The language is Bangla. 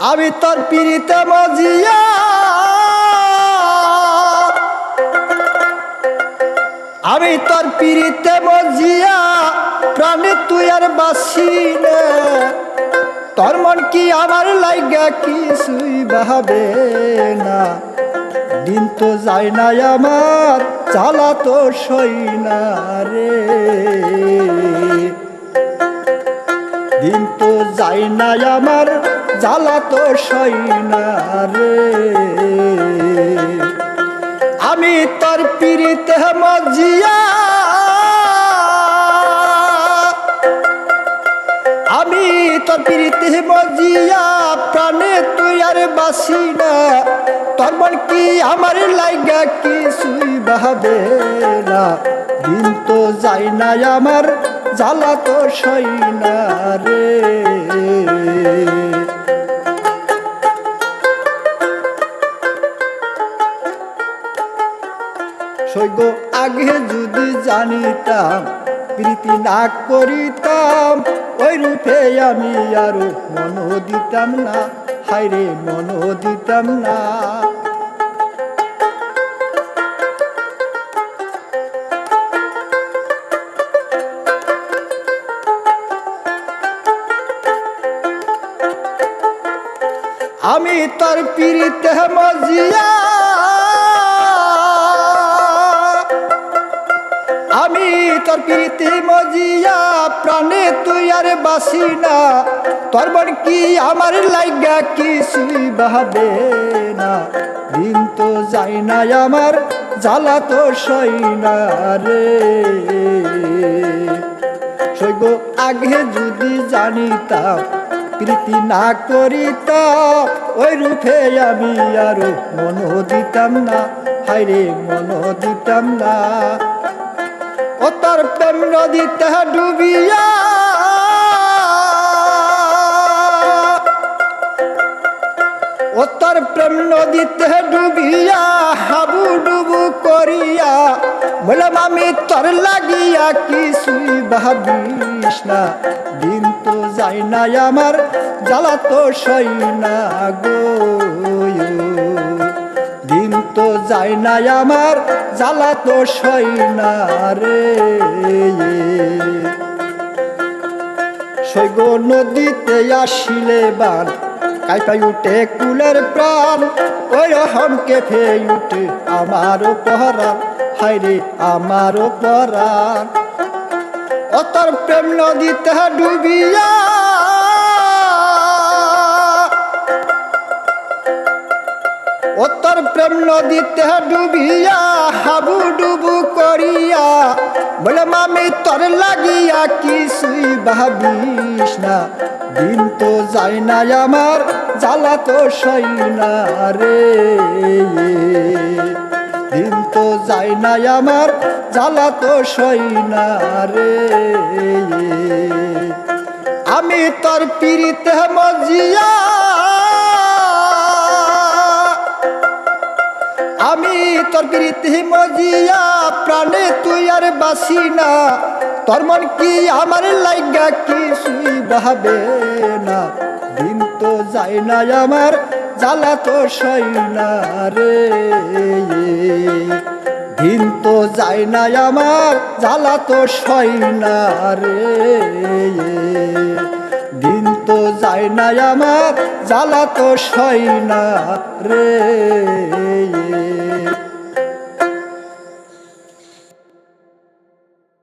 আমি তোর পিড়িতে মজিয়া। আমি তোর পিড়িতে মজিয়া, প্রাণে তুই আর বাসি তোর মন কি আমার লাইগা কিছুই ভাবে না। দিন তো যায় না আমার, চালা তো সই না রে। দিন তো যায় না আমার জ্বালা তো রে। আমি তোর পিড়িতে মজিয়া। আমি তোর পিড়িতে মজিয়া, প্রাণে তুই আর বাসি না। তোর মন কি আমার লাইগা কিছুই ভাবে না। দিন তো যায় না আমার, জ্বালা তো সই না রে। সৈগ আগে যদি জানিতাম, প্রীতি না করিতাম, ওই রূপে আমি আরও মন দিতাম না হাইরে মন দিতাম না। আমি তার পিড়িতে মজিয়া পিড়িতে মজিয়া, প্রাণে তুই আর বাসি না। তোর মন কি আমার লাইগা কিছুই ভাবে না। দিন তো যাই না আমার, জ্বালা তো সই না রে। সৈগ আগে যদি জানিতাম, প্রীতি না করিতাম, ওই রূপে আমি আরও মন দিতাম না। হাইরে মন দিতাম না। ও তার প্রেম নদীতে ডুবিয়া। ও তার প্রেম নদীতে ডুবিয়া, হাবু ডুবু করিয়া। বললাম আমি তোর লাগিয়া কিছুই ভাবিস না। দিন তো যাই না আমার, জ্বালা তো সই না গো। তো যাই না আমার, জ্বালা তো সই না রে। সৈগ নদীতে আসিলে বান কাইপাই উঠে কুলের প্রাণ। ওই রহম কেঁপে উঠে আমারও পহরান হাইরে আমারও পরাণ অতর প্রেম নদীতে ডুবিয়া উত্তর প্রেম নদীতে ডুবিয়া হাবু ডুবু করিয়া বলে, মামি, তোর লাগিয়া কিছুই ভাবিস না? দিন তো যায় না আমার, জ্বালা তো সই না রে। দিন তো যায় না আমার, জ্বালা তো সই না রে। আমি তোর পিড়িতে মজিয়া প্রাণে তুই আর বাসি না। তোর মন কি আমার লাইগা কিছুই ভাবে না। দিন তো যায় না আমার, জ্বালা তো সই না রে। দিন তো যায় না আমার, জ্বালা তো সই না রে। দিন তো যায় না আমার, জ্বালা তো সই না রে।